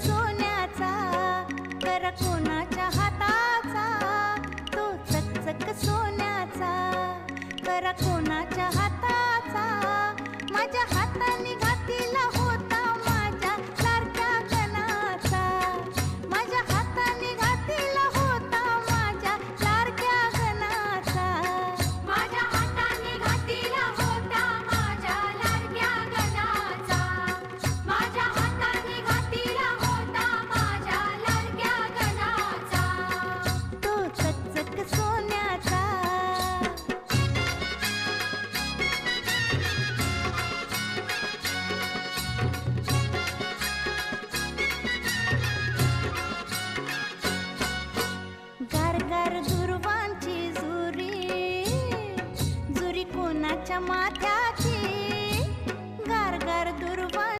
सोन्याचा कर कोणाच्या हाताचा? तो चकचक सोन्याचा कर कोणा chamar-te.